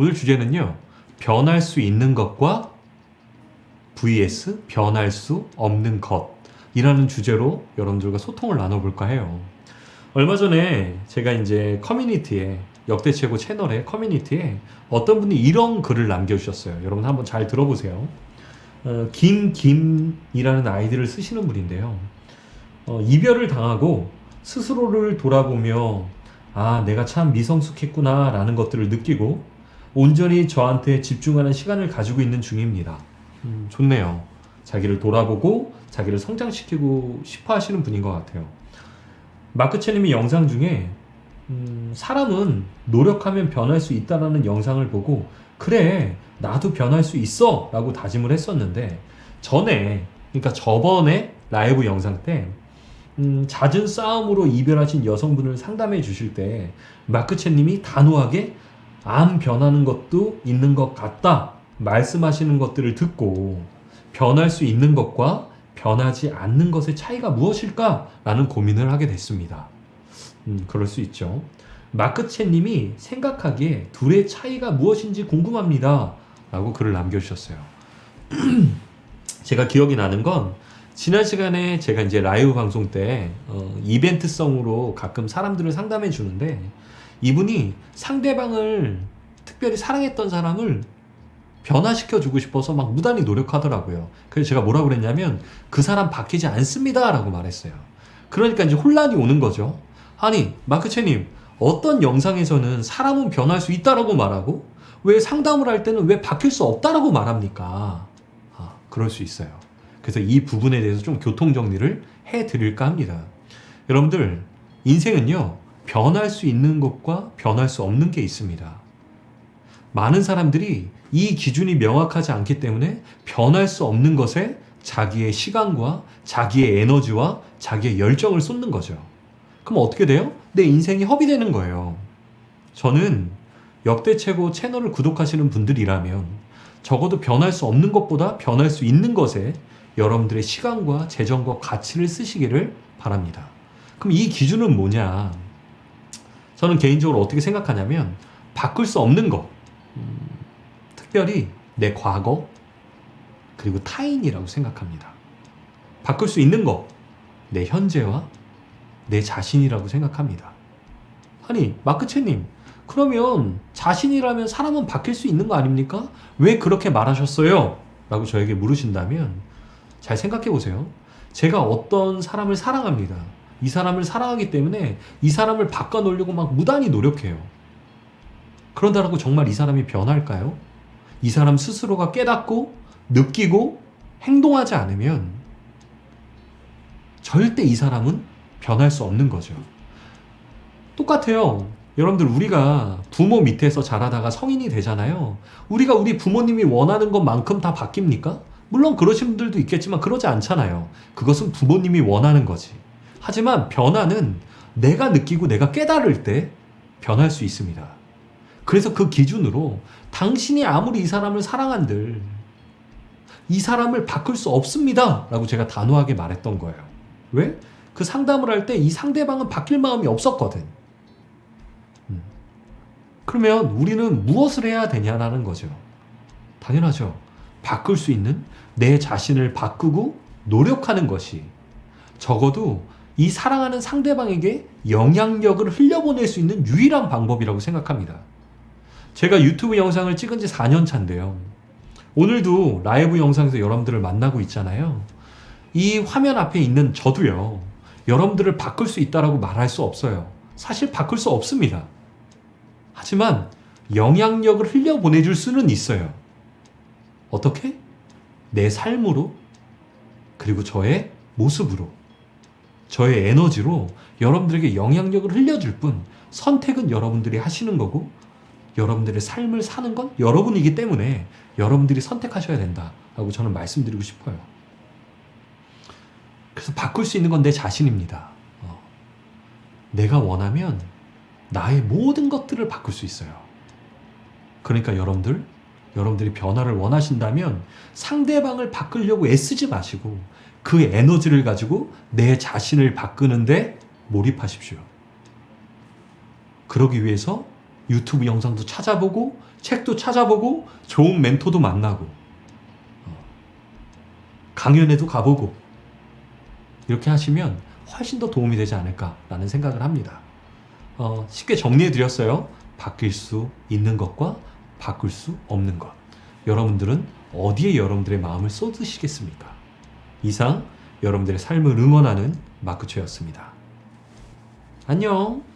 오늘 주제는요. 변할 수 있는 것과 vs 변할 수 없는 것이라는 주제로 여러분들과 소통을 나눠볼까 해요. 얼마 전에 제가 이제 커뮤니티에 역대 최고 채널의 커뮤니티에 어떤 분이 이런 글을 남겨주셨어요. 여러분 한번 잘 들어보세요. 어, 김김이라는 아이디를 쓰시는 분인데요. 어, 이별을 당하고 스스로를 돌아보며 아 내가 참 미성숙했구나라는 것들을 느끼고 온전히 저한테 집중하는 시간을 가지고 있는 중입니다. 음, 좋네요. 자기를 돌아보고 자기를 성장시키고 싶어 하시는 분인 것 같아요. 마크체님이 영상 중에 음, 사람은 노력하면 변할 수 있다라는 영상을 보고 그래 나도 변할 수 있어 라고 다짐을 했었는데 전에 그러니까 저번에 라이브 영상 때 음, 잦은 싸움으로 이별하신 여성분을 상담해 주실 때 마크체님이 단호하게 안 변하는 것도 있는 것 같다 말씀하시는 것들을 듣고 변할 수 있는 것과 변하지 않는 것의 차이가 무엇일까라는 고민을 하게 됐습니다. 음, 그럴 수 있죠. 마크체님이 생각하기에 둘의 차이가 무엇인지 궁금합니다. 라고 글을 남겨주셨어요. 제가 기억이 나는 건 지난 시간에 제가 이제 라이브 방송 때 어, 이벤트성으로 가끔 사람들을 상담해 주는데 이분이 상대방을 특별히 사랑했던 사람을 변화시켜 주고 싶어서 막 무단히 노력하더라고요. 그래서 제가 뭐라고 그랬냐면 그 사람 바뀌지 않습니다. 라고 말했어요. 그러니까 이제 혼란이 오는 거죠. 아니, 마크체님, 어떤 영상에서는 사람은 변할 수 있다라고 말하고 왜 상담을 할 때는 왜 바뀔 수 없다라고 말합니까? 아, 그럴 수 있어요. 그래서 이 부분에 대해서 좀 교통 정리를 해 드릴까 합니다. 여러분들, 인생은요, 변할 수 있는 것과 변할 수 없는 게 있습니다. 많은 사람들이 이 기준이 명확하지 않기 때문에 변할 수 없는 것에 자기의 시간과 자기의 에너지와 자기의 열정을 쏟는 거죠. 그럼 어떻게 돼요? 내 인생이 허비되는 거예요. 저는 역대 최고 채널을 구독하시는 분들이라면 적어도 변할 수 없는 것보다 변할 수 있는 것에 여러분들의 시간과 재정과 가치를 쓰시기를 바랍니다. 그럼 이 기준은 뭐냐? 저는 개인적으로 어떻게 생각하냐면 바꿀 수 없는 것, 음, 특별히 내 과거 그리고 타인이라고 생각합니다. 바꿀 수 있는 것, 내 현재와 내 자신이라고 생각합니다. 아니 마크체님, 그러면 자신이라면 사람은 바뀔 수 있는 거 아닙니까? 왜 그렇게 말하셨어요? 라고 저에게 물으신다면 잘 생각해 보세요. 제가 어떤 사람을 사랑합니다. 이 사람을 사랑하기 때문에 이 사람을 바꿔놓으려고 막 무단히 노력해요. 그런다고 정말 이 사람이 변할까요? 이 사람 스스로가 깨닫고 느끼고 행동하지 않으면 절대 이 사람은 변할 수 없는 거죠. 똑같아요. 여러분들 우리가 부모 밑에서 자라다가 성인이 되잖아요. 우리가 우리 부모님이 원하는 것만큼 다 바뀝니까? 물론 그러신 분들도 있겠지만 그러지 않잖아요. 그것은 부모님이 원하는 거지. 하지만 변화는 내가 느끼고 내가 깨달을 때 변할 수 있습니다. 그래서 그 기준으로 당신이 아무리 이 사람을 사랑한들 이 사람을 바꿀 수 없습니다. 라고 제가 단호하게 말했던 거예요. 왜? 그 상담을 할 때 이 상대방은 바뀔 마음이 없었거든. 음. 그러면 우리는 무엇을 해야 되냐라는 거죠. 당연하죠. 바꿀 수 있는 내 자신을 바꾸고 노력하는 것이 적어도 이 사랑하는 상대방에게 영향력을 흘려보낼 수 있는 유일한 방법이라고 생각합니다. 제가 유튜브 영상을 찍은 지 4년 차인데요. 오늘도 라이브 영상에서 여러분들을 만나고 있잖아요. 이 화면 앞에 있는 저도요. 여러분들을 바꿀 수 있다라고 말할 수 없어요. 사실 바꿀 수 없습니다. 하지만 영향력을 흘려 보내줄 수는 있어요. 어떻게? 내 삶으로, 그리고 저의 모습으로, 저의 에너지로 여러분들에게 영향력을 흘려줄 뿐 선택은 여러분들이 하시는 거고 여러분들의 삶을 사는 건 여러분이기 때문에 여러분들이 선택하셔야 된다라고 저는 말씀드리고 싶어요. 그래서 바꿀 수 있는 건 내 자신입니다. 어. 내가 원하면 나의 모든 것들을 바꿀 수 있어요. 그러니까 여러분들, 여러분들이 변화를 원하신다면 상대방을 바꾸려고 애쓰지 마시고 그 에너지를 가지고 내 자신을 바꾸는데 몰입하십시오. 그러기 위해서 유튜브 영상도 찾아보고 책도 찾아보고 좋은 멘토도 만나고 어, 강연에도 가보고 이렇게 하시면 훨씬 더 도움이 되지 않을까라는 생각을 합니다. 어, 쉽게 정리해 드렸어요. 바뀔 수 있는 것과 바꿀 수 없는 것. 여러분들은 어디에 여러분들의 마음을 쏟으시겠습니까? 이상 여러분들의 삶을 응원하는 마크초였습니다. 안녕.